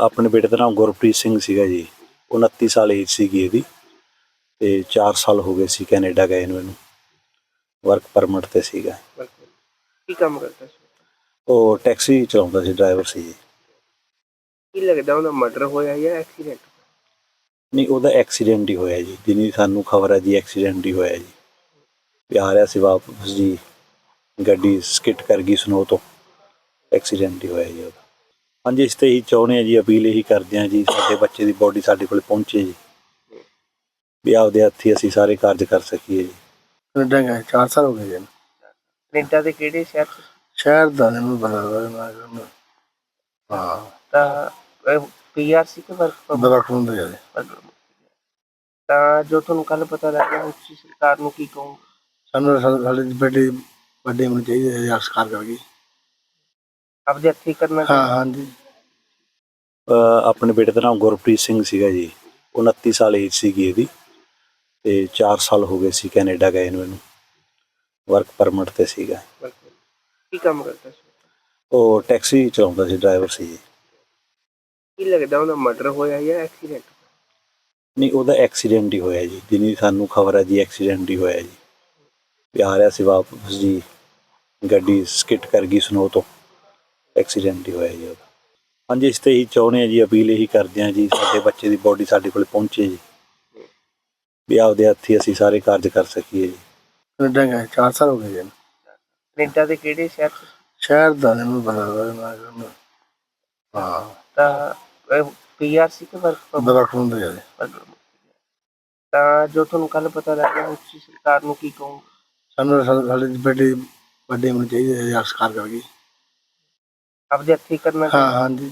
ਆਪਣੇ ਬੇਟੇ ਦਾ ਨਾਮ ਗੁਰਪ੍ਰੀਤ ਸਿੰਘ ਸੀਗਾ ਜੀ। 29 ਸਾਲ ਏਜ ਸੀਗੀ ਇਹਦੀ ਤੇ 4 ਸਾਲ ਹੋ ਗਏ ਸੀ ਕੈਨੇਡਾ ਗਏ ਨੂੰ ਇਹਨੂੰ। ਵਰਕ ਪਰਮਿਟ ਤੇ ਸੀਗਾ। ਕੀ ਕੰਮ ਕਰਦਾ ਸੀ? ਉਹ ਟੈਕਸੀ ਚਲਾਉਂਦਾ ਸੀ ਡਰਾਈਵਰ ਸੀ ਜੀ। ਕੀ ਲੱਗਦਾ ਉਹਦਾ ਮਰਡਰ ਹੋਇਆ ਜਾਂ ਐਕਸੀਡੈਂਟ ਨਹੀਂ ਉਹਦਾ ਐਕਸੀਡੈਂਟ ਹੀ ਹੋਇਆ ਜੀ। ਜਿੰਨੀ ਸਾਨੂੰ ਖਬਰ ਹੈ ਜੀ ਐਕਸੀਡੈਂਟ ਹੀ ਹੋਇਆ ਜੀ। ਵੀ ਆ ਰਿਹਾ ਸੀ ਵਾਪਸ ਜੀ। ਗੱਡੀ ਸਕਿੱਟ ਕਰ ਗਈ ਸਨੋ ਤੋਂ। ਐਕਸੀਡੈਂਟ ਹੀ ਹੋਇਆ ਜੀ ਉਹਦਾ। ਹਾਂਜੀ ਇਸ ਤੇ ਹੀ ਚਾਹੁੰਦੇ ਆ ਜੀ ਅਪੀਲ ਇਹੀ ਕਰਦੇ ਆ ਜੀ ਸਾਡੇ ਬੱਚੇ ਦੀ ਬੋਡੀ ਸਾਡੇ ਕੋਲ ਪਹੁੰਚੇ ਜੀ। ਵੀ ਆਪਦੇ ਹੱਥੀ ਅਸੀਂ ਸਾਰੇ ਕਾਰਜ ਕਰ ਸਕੀਏ ਜੀ। ਕੈਨੇਡਾ ਗਏ 4 ਸਾਲ ਹੋ ਗਏ ਜੀ। ਕੈਨੇਡਾ ਦੇ ਕਿਹੜੇ ਸ਼ਹਿਰ 'ਚ? ਸ਼ਹਿਰ ਦਾ ਨਹੀਂ ਮੈਨੂੰ ਪਤਾ ਮੈਂ ਕਹਿੰਦਾ ਹਾਂ। ਤਾਂ ਪੀਆਰ ਸੀ ਕਿ ਵਰਕ ਪਰਮਿਟ ਬੜਾ ਖੁੰਦ ਗਿਆ ਜੀ। ਤਾਂ ਜੋ ਤੁਹਾਨੂੰ ਕੱਲ ਪਤਾ ਲੱਗਾ ਉਸ ਸਰਕਾਰ ਨੂੰ ਕੀ ਕਹੂੰ ਸਾਨੂੰ ਸਾ- ਸਾਡੇ ਦੀ ਬੇਟੀ ਵੱਡੀ ਹੋਣੀ ਚਾਹੀਦੀ ਹੈ ਯਾਰ ਸਕਾਰ ਕਰ ਗਈ। ਆਪਦੇ ਹੱਥੀ ਕਰਨਾ ਹਾਂ ਹਾਂ ਜੀ ਅਹ ਆਪਣੇ ਬੇਟੇ ਦਾ ਨਾਮ ਗੁਰਪ੍ਰੀਤ ਸਿੰਘ ਸੀਗਾ ਜੀ। 29 ਸਾਲ ਏਜ ਸੀਗੀ ਇਹਦੀ ਤੇ 4 ਸਾਲ ਹੋ ਗਏ ਸੀ ਕੈਨੇਡਾ ਗਏ ਨੂੰ ਇਹਨੂੰ। ਵਰਕ ਪਰਮਿਟ ਤੇ ਸੀਗਾ। ਬਿਲਕੁਲ ਕੀ ਕੰਮ ਕਰਦਾ ਸੀ? ਉਹ ਟੈਕਸੀ ਚਲਾਉਂਦਾ ਸੀ ਡਰਾਈਵਰ ਸੀ ਜੀ। ਕੀ ਲੱਗਦਾ ਉਹਦਾ ਮਰਡਰ ਹੋਇਆ ਜਾਂ ਐਕਸੀਡੈਂਟ ਨਹੀਂ ਉਹਦਾ ਐਕਸੀਡੈਂਟ ਹੀ ਹੋਇਆ ਜੀ। ਜਿੰਨੀ ਸਾਨੂੰ ਖਬਰ ਹੈ ਜੀ ਐਕਸੀਡੈਂਟ ਹੀ ਹੋਇਆ ਜੀ। ਵੀ ਆ ਰਿਹਾ ਸੀ ਵਾਪਸ ਜੀ। ਗੱਡੀ ਸਕਿੱਟ ਕਰ ਗਈ ਸਨੋ ਤੋਂ। ਐਕਸੀਡੈਂਟ ਹੀ ਹੋਇਆ ਜੀ ਉਹਦਾ। ਹਾਂਜੀ ਇਸ ਤੇ ਹੀ ਚਾਹੁੰਦੇ ਆ ਜੀ ਅਪੀਲ ਇਹੀ ਕਰਦੇ ਆ ਜੀ ਸਾਡੇ ਬੱਚੇ ਦੀ ਬੋਡੀ ਸਾਡੇ ਕੋਲ ਪਹੁੰਚੇ ਜੀ। ਵੀ ਆਪਦੇ ਹੱਥੀ ਅਸੀਂ ਸਾਰੇ ਕਾਰਜ ਕਰ ਸਕੀਏ ਜੀ। ਕੈਨੇਡਾ ਗਏ 4 ਸਾਲ ਹੋ ਗਏ ਜੀ। ਕੈਨੇਡਾ ਦੇ ਕਿਹੜੇ ਸ਼ਹਿਰ 'ਚ? ਸ਼ਹਿਰ ਦਾ ਨਹੀਂ ਪਤਾ ਹਾਂ। ਤਾਂ ਪੀਆਰ ਸੀ ਕਿ ਵਰਕ ਖੁੰਦ ਗਿਆ ਜੀ। ਤਾਂ ਜੋ ਤੁਹਾਨੂੰ ਕੱਲ ਪਤਾ ਲੱਗਾ ਉਸ ਸਰਕਾਰ ਨੂੰ ਕੀ ਕਹੂੰ ਸਾਨੂੰ ਸਾਡੇ ਬੇਟੀ ਵੱਡੀ ਹੋਣੀ ਚਾਹੀਦੀ ਹੈ ਯਾਰ ਸਕਾਰ ਕਰ ਗਈ ਆਪਦੇ ਹੱਥੀ ਕਰਨਾ ਹਾਂ ਹਾਂਜੀ।